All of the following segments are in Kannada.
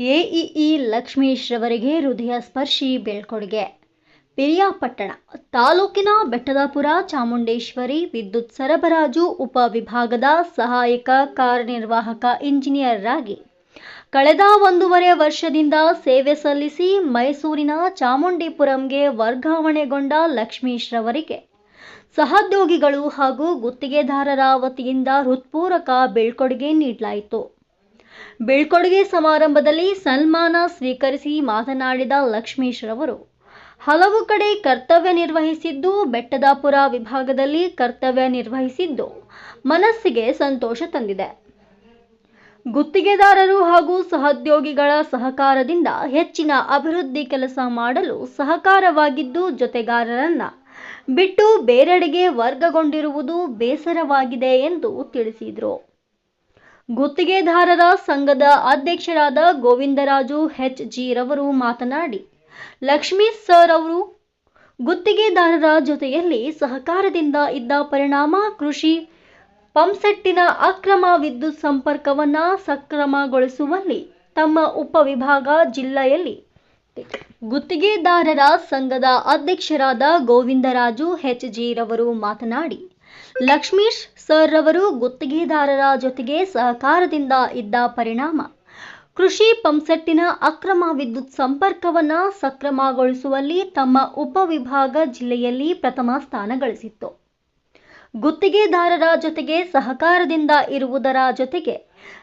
ಎಇಇ ಲಕ್ಷ್ಮೀಶ್ ರವರಿಗೆ ಹೃದಯ ಸ್ಪರ್ಶಿ ಬೀಳ್ಕೊಡುಗೆ. ಪಿರಿಯಾಪಟ್ಟಣ, ತಾಲೂಕಿನ ಬೆಟ್ಟದಾಪುರ, ಚಾಮುಂಡೇಶ್ವರಿ, ವಿದ್ಯುತ್ ಸರಬರಾಜು ಉಪವಿಭಾಗದ ಸಹಾಯಕ ಕಾರ್ಯನಿರ್ವಾಹಕ ಇಂಜಿನಿಯರ್ ಆಗಿ ಕಳೆದ ಒಂದೂವರೆ ವರ್ಷದಿಂದ ಸೇವೆ ಸಲ್ಲಿಸಿ ಮೈಸೂರಿನ ಚಾಮುಂಡಿಪುರಂಗೆ ವರ್ಗಾವಣೆಗೊಂಡ ಲಕ್ಷ್ಮೀಶ್ ರವರಿಗೆ ಸಹೋದ್ಯೋಗಿಗಳು ಹಾಗೂ ಗುತ್ತಿಗೆದಾರರ ವತಿಯಿಂದ ಹೃತ್ಪೂರ್ವಕ ಬೀಳ್ಕೊಡುಗೆ ನೀಡಲಾಯಿತು. ಬೀಳ್ಕೊಡುಗೆ ಸಮಾರಂಭದಲ್ಲಿ ಸನ್ಮಾನ ಸ್ವೀಕರಿಸಿ ಮಾತನಾಡಿದ ಲಕ್ಷ್ಮೀಶ್ ರವರು ಹಲವು ಕಡೆ ಕರ್ತವ್ಯ ನಿರ್ವಹಿಸಿದ್ದು ಬೆಟ್ಟದಾಪುರ ವಿಭಾಗದಲ್ಲಿ ಕರ್ತವ್ಯ ನಿರ್ವಹಿಸಿದ್ದು ಮನಸ್ಸಿಗೆ ಸಂತೋಷ ತಂದಿದೆ. ಗುತ್ತಿಗೆದಾರರು ಹಾಗೂ ಸಹೋದ್ಯೋಗಿಗಳ ಸಹಕಾರದಿಂದ ಹೆಚ್ಚಿನ ಅಭಿವೃದ್ಧಿ ಕೆಲಸ ಮಾಡಲು ಸಹಕಾರವಾಗಿದ್ದು ಜೊತೆಗಾರರನ್ನ ಬಿಟ್ಟು ಬೇರೆಡೆಗೆ ವರ್ಗಗೊಂಡಿರುವುದು ಬೇಸರವಾಗಿದೆ ಎಂದು ತಿಳಿಸಿದರು. ಗುತ್ತಿಗೆದಾರರ ಸಂಘದ ಅಧ್ಯಕ್ಷರಾದ ಗೋವಿಂದರಾಜು ಹೆಚ್ ಜಿ ರವರು ಮಾತನಾಡಿ, ಲಕ್ಷ್ಮೀ ಸರ್ ಅವರು ಗುತ್ತಿಗೆದಾರರ ಜೊತೆಯಲ್ಲಿ ಸಹಕಾರದಿಂದ ಇದ್ದ ಪರಿಣಾಮ ಕೃಷಿ ಪಂಪ್ಸೆಟ್ಟಿನ ಅಕ್ರಮ ವಿದ್ಯುತ್ ಸಂಪರ್ಕವನ್ನ ಸಕ್ರಮಗೊಳಿಸುವಲ್ಲಿ ತಮ್ಮ ಉಪವಿಭಾಗ ಜಿಲ್ಲೆಯಲ್ಲಿ. ಗುತ್ತಿಗೆದಾರರ ಸಂಘದ ಅಧ್ಯಕ್ಷರಾದ ಗೋವಿಂದರಾಜು ಹೆಚ್ ಜಿ ರವರು ಮಾತನಾಡಿ ಲಕ್ಷ್ಮೀಶ್ ಸರ್ ರವರು ಗುತ್ತಿಗೆದಾರರ ಜೊತೆಗೆ ಸಹಕಾರದಿಂದ ಇದ್ದ ಪರಿಣಾಮ. ಕೃಷಿ ಪಂಪ್ಸೆಟ್ಟಿನ ಅಕ್ರಮ ವಿದ್ಯುತ್ ಸಂಪರ್ಕವನ್ನ ಸಕ್ರಮಗೊಳಿಸುವಲ್ಲಿ ತಮ್ಮ ಉಪವಿಭಾಗ ಜಿಲ್ಲೆಯಲ್ಲಿ ಪ್ರಥಮ ಸ್ಥಾನ ಗಳಿಸಿತ್ತು. ಗುತ್ತಿಗೆದಾರರ ಜೊತೆಗೆ ಸಹಕಾರದಿಂದ ಇರುವುದರ ಜೊತೆಗೆ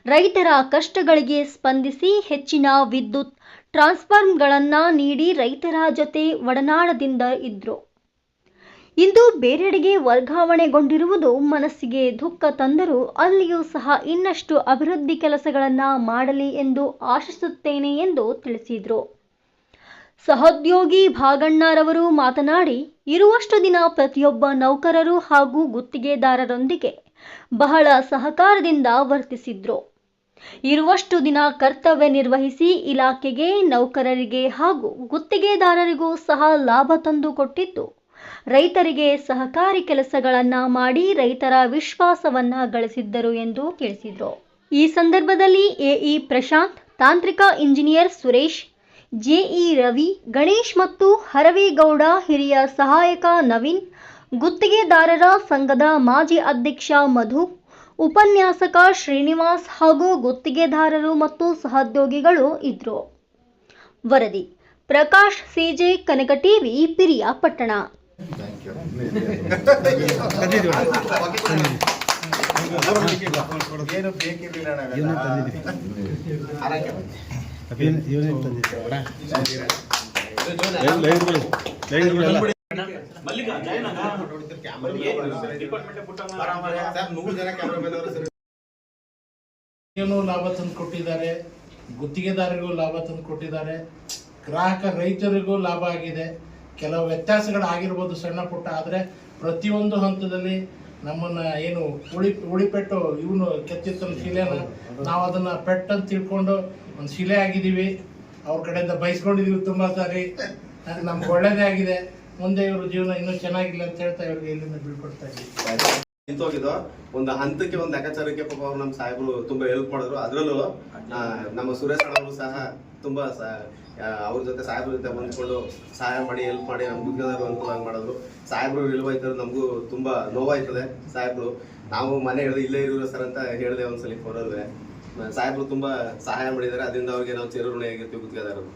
ರೈತರ ಕಷ್ಟಗಳಿಗೆ ಸ್ಪಂದಿಸಿ ಹೆಚ್ಚಿನ ವಿದ್ಯುತ್ ಟ್ರಾನ್ಸ್ಫಾರ್ಮ್ಗಳನ್ನು ನೀಡಿ ರೈತರ ಜೊತೆ ಒಡನಾಡದಿಂದ ಇದ್ರು. ಇಂದು ಬೇರೆಡೆಗೆ ವರ್ಗಾವಣೆಗೊಂಡಿರುವುದು ಮನಸ್ಸಿಗೆ ದುಃಖ ತಂದರೂ ಅಲ್ಲಿಯೂ ಸಹ ಇನ್ನಷ್ಟು ಅಭಿವೃದ್ಧಿ ಕೆಲಸಗಳನ್ನು ಮಾಡಲಿ ಎಂದು ಆಶಿಸುತ್ತೇನೆ ಎಂದು ತಿಳಿಸಿದರು. ಸಹೋದ್ಯೋಗಿ ಭಾಗಣ್ಣರವರು ಮಾತನಾಡಿ, ಇರುವಷ್ಟು ದಿನ ಪ್ರತಿಯೊಬ್ಬ ನೌಕರರು ಹಾಗೂ ಗುತ್ತಿಗೆದಾರರೊಂದಿಗೆ ಬಹಳ ಸಹಕಾರದಿಂದ ವರ್ತಿಸಿದ್ರು. ಇರುವಷ್ಟು ದಿನ ಕರ್ತವ್ಯ ನಿರ್ವಹಿಸಿ ಇಲಾಖೆಗೆ, ನೌಕರರಿಗೆ ಹಾಗೂ ಗುತ್ತಿಗೆದಾರರಿಗೂ ಸಹ ಲಾಭ ತಂದು ಕೊಟ್ಟಿದ್ದು ರೈತರಿಗೆ ಸಹಕಾರಿ ಕೆಲಸಗಳನ್ನ ಮಾಡಿ ರೈತರ ವಿಶ್ವಾಸವನ್ನ ಗಳಿಸಿದ್ದರು ಎಂದು ತಿಳಿಸಿದರು. ಈ ಸಂದರ್ಭದಲ್ಲಿ ಎಇ ಪ್ರಶಾಂತ್, ತಾಂತ್ರಿಕ ಇಂಜಿನಿಯರ್ ಸುರೇಶ್, ಜೆಇ ರವಿ, ಗಣೇಶ್ ಮತ್ತು ಹರವೇಗೌಡ, ಹಿರಿಯ ಸಹಾಯಕ ನವೀನ್, ಗುತ್ತಿಗೆದಾರರ ಸಂಘದ ಮಾಜಿ ಅಧ್ಯಕ್ಷ ಮಧು, ಉಪನ್ಯಾಸಕ ಶ್ರೀನಿವಾಸ್ ಹಾಗೂ ಗುತ್ತಿಗೆದಾರರು ಮತ್ತು ಸಹೋದ್ಯೋಗಿಗಳು ಇದ್ರು. ವರದಿ, ಪ್ರಕಾಶ್, ಸಿಜೆ, ಕನಕ ಟಿವಿ ಪಿರಿಯಾಪಟ್ಟಣ ಲಾಭ ತಂದು ಕೊಟ್ಟಿದ್ದಾರೆ ಗುತ್ತಿಗೆದಾರರಿಗೂ ಲಾಭ ತಂದು ಕೊಟ್ಟಿದ್ದಾರೆ ಗ್ರಾಹಕ ರೈತರಿಗೂ ಲಾಭ ಆಗಿದೆ. ಕೆಲವು ವ್ಯತ್ಯಾಸಗಳಾಗಿರ್ಬೋದು ಸಣ್ಣ ಪುಟ್ಟ, ಆದರೆ ಪ್ರತಿಯೊಂದು ಹಂತದಲ್ಲಿ ನಮ್ಮನ್ನ ಏನು ಉಳಿ, ಉಳಿಪೆಟ್ಟು ಇವನು ಕೆತ್ತಿತ್ತ ಶಿಲೆನ, ನಾವು ಅದನ್ನ ಪೆಟ್ಟು ಅಂತ ತಿಳ್ಕೊಂಡು ಒಂದು ಶಿಲೆ ಆಗಿದ್ದೀವಿ. ಅವ್ರ ಕಡೆಯಿಂದ ಬಯಸ್ಕೊಂಡಿದೀವಿ ತುಂಬಾ ಸಾರಿ. ನಮ್ಗೆ ಒಳ್ಳೇದೇ ಆಗಿದೆ. ಮುಂದೆ ಇವರು ಜೀವನ ಇನ್ನೂ ಚೆನ್ನಾಗಿಲ್ಲ ಅಂತ ಹೇಳ್ತಾ ಇವ್ರಿಗೆ ಇಲ್ಲಿಂದ ಬೀಳ್ಕೊಡ್ತಾ ಇದ್ದೀವಿ ನಿಂತೋಗಿದ್ದು ಒಂದು ಹಂತಕ್ಕೆ ಒಂದು ಲೆಕ್ಕಾಚಾರಕ್ಕೆ ಪಾಪ ಅವ್ರು ನಮ್ಮ ಸಾಹೇಬರು ತುಂಬಾ ಹೆಲ್ಪ್ ಮಾಡಿದ್ರು. ಅದ್ರಲ್ಲೂ ನಮ್ಮ ಸುರೇಶ್ ಅವರು ಸಹ ತುಂಬಾ ಅವ್ರ ಜೊತೆ ಸಾಹೇಬ್ರ ಜೊತೆ ಬಂದ್ಕೊಂಡು ಸಹಾಯ ಮಾಡಿ ಹೆಲ್ಪ್ ಮಾಡಿ ನಮ್ಮ ಉದ್ಯೋಗ ಅನುಕೂಲ ಮಾಡಿದ್ರು. ಸಾಹೇಬ್ರು ಇಲ್ವಾಯ್ತಾರೆ ನಮಗೂ ತುಂಬಾ ನೋವಾಯ್ತದೆ ಸಾಹೇಬ್ರು. ನಾವು ಮನೆ ಹೇಳಿದ್ರೆ ಇಲ್ಲೇ ಇರೋ ಸರ್ ಅಂತ ಹೇಳಿದೆ ಒಂದ್ಸಲಿ ಫೋನಲ್ಲಿ ಸಾಹೇಬ್ರು ತುಂಬಾ ಸಹಾಯ ಮಾಡಿದ್ದಾರೆ. ಅದರಿಂದ ಅವ್ರಿಗೆ ನಾವು ಚಿರಋಣಿ ಆಗಿರ್ತೀವಿ ಗುತ್ತಿಗೆದಾರರು.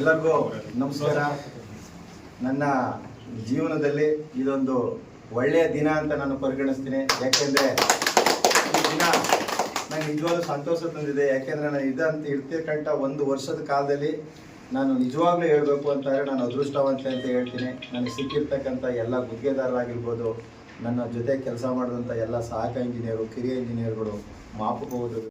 ಎಲ್ಲರಿಗೂ ನಮಸ್ಕಾರ. ನನ್ನ ಜೀವನದಲ್ಲಿ ಇದೊಂದು ಒಳ್ಳೆಯ ದಿನ ಅಂತ ನಾನು ಪರಿಗಣಿಸ್ತೀನಿ. ಯಾಕೆಂದರೆ ಈ ದಿನ ನನಗೆ ನಿಜವಾಗ್ಲೂ ಸಂತೋಷ ತಂದಿದೆ. ಯಾಕೆಂದರೆ ನಾನು ಇದಂತ ಇರ್ತಿರ್ಕಂಥ ಒಂದು ವರ್ಷದ ಕಾಲದಲ್ಲಿ ನಾನು ನಿಜವಾಗ್ಲೂ ಹೇಳಬೇಕು ಅಂತಂದರೆ ನಾನು ಅದೃಷ್ಟವಂತೆ ಅಂತ ಹೇಳ್ತೀನಿ. ನನಗೆ ಸಿಕ್ಕಿರ್ತಕ್ಕಂಥ ಎಲ್ಲ ಗುತ್ತಿಗೆದಾರರಾಗಿರ್ಬೋದು, ನನ್ನ ಜೊತೆ ಕೆಲಸ ಮಾಡಿದಂಥ ಎಲ್ಲ ಸಹಾಯಕ ಇಂಜಿನಿಯರು ಕಿರಿಯ ಇಂಜಿನಿಯರ್ಗಳು ಮಾಪಕಬಹುದು